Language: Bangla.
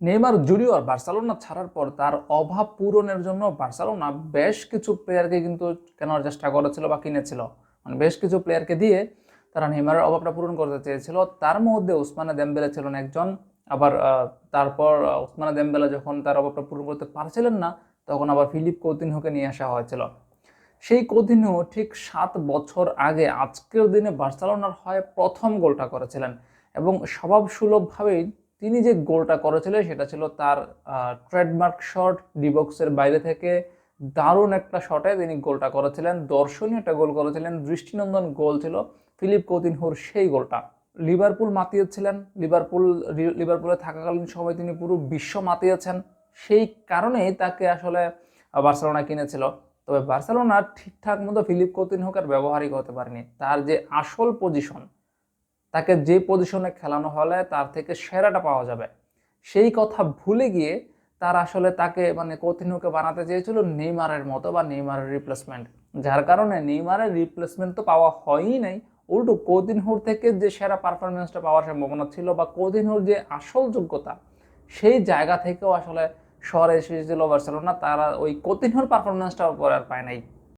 নেইমার জুনিয়র বার্সেলোনা ছাড়ার পর তার অভাব পূরণের জন্য বার্সেলোনা বেশ কিছু প্লেয়ারকে কিন্তু কেনার চেষ্টা করেছিল বা কিনেছিল? মানে বেশ কিছু প্লেয়ারকে দিয়ে তারা নেইমারের অভাবটা পূরণ করতে চেয়েছিল। তার মধ্যে উসমানে দেমবেলে ছিলেন একজন। আবার তারপর উসমানে দেমবেলে যখন তার অভাবটা পূরণ করতে পারছিলেন না, তখন আবার ফিলিপ কৌতিনহোকে নিয়ে আসা হয়েছিল। সেই কৌতিনহ ঠিক সাত বছর আগে আজকের দিনে বার্সেলোনার হয়ে প্রথম গোলটা করেছিলেন এবং স্বভাব সুলভভাবেই তিনি যে গোলটা করেছিলেন সেটা ছিল তার ট্রেডমার্ক শট ডিবক্সের বাইরে থেকে দারুণ একটা শটে তিনি গোলটা করেছিলেন। দর্শনীয় একটা গোল করেছিলেন। দৃষ্টিনন্দন গোল ছিল। ফিলিপ কৌতিনহোর সেই গোলটা। লিভারপুল মাতিয়েছিলেন। লিভারপুল, লিভারপুলে থাকাকালীন সময় তিনি পুরো বিশ্ব মাতিয়েছেন। সেই কারণেই তাকে আসলে বার্সেলোনা কিনেছিল। তবে বার্সেলোনা ঠিকঠাক মতো ফিলিপ কৌতিনহোকে ব্যবহারই করতে পারেনি। তার যে আসল পজিশন তাকে যে পজিশনে খেলানো হলে তার থেকে সেরাটা পাওয়া যাবে। সেই কথা ভুলে গিয়ে তার আসলে তাকে মানে কৌতিনহোকে বানাতে চেয়েছিল নেইমারের মতো বা নেইমারের রিপ্লেসমেন্ট যার কারণে নেইমারের রিপ্লেসমেন্ট তো পাওয়া হয়ই নাই। উল্টো কৌতিনহোর থেকে যে সেরা পারফরমেন্সটা পাওয়ার সম্ভাবনা ছিল বা কৌতিনহোর যে আসল যোগ্যতা, সেই জায়গা থেকেও আসলে শহরে এসেছিল বার্সেলোনা। তারা ওই কৌতিনহোর পারফরমেন্সটা পরে আর পায় নাই।